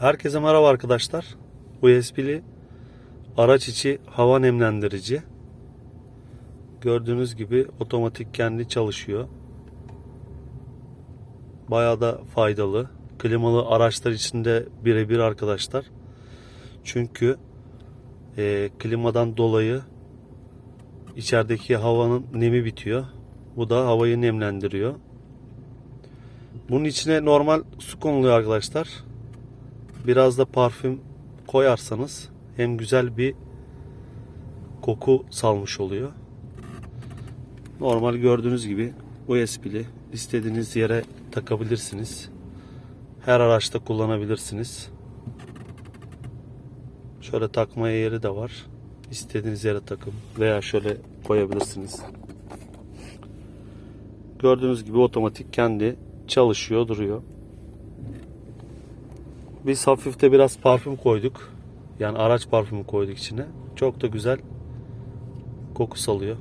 Herkese merhaba arkadaşlar. USB'li araç içi hava nemlendirici. Gördüğünüz gibi otomatik kendi çalışıyor. Bayağı da faydalı. Klimalı araçlar içinde birebir arkadaşlar. Çünkü e, klimadan dolayı içerideki havanın nemi bitiyor. Bu da havayı nemlendiriyor. Bunun içine normal su konuluyor arkadaşlar. Biraz da parfüm koyarsanız hem güzel bir koku salmış oluyor. Normal gördüğünüz gibi USB'li istediğiniz yere takabilirsiniz. Her araçta kullanabilirsiniz. Şöyle takmaya yeri de var. İstediğiniz yere takın veya şöyle koyabilirsiniz. Gördüğünüz gibi otomatik kendi çalışıyor duruyor. Biz hafifte biraz parfüm koyduk. Yani araç parfümü koyduk içine. Çok da güzel koku salıyor.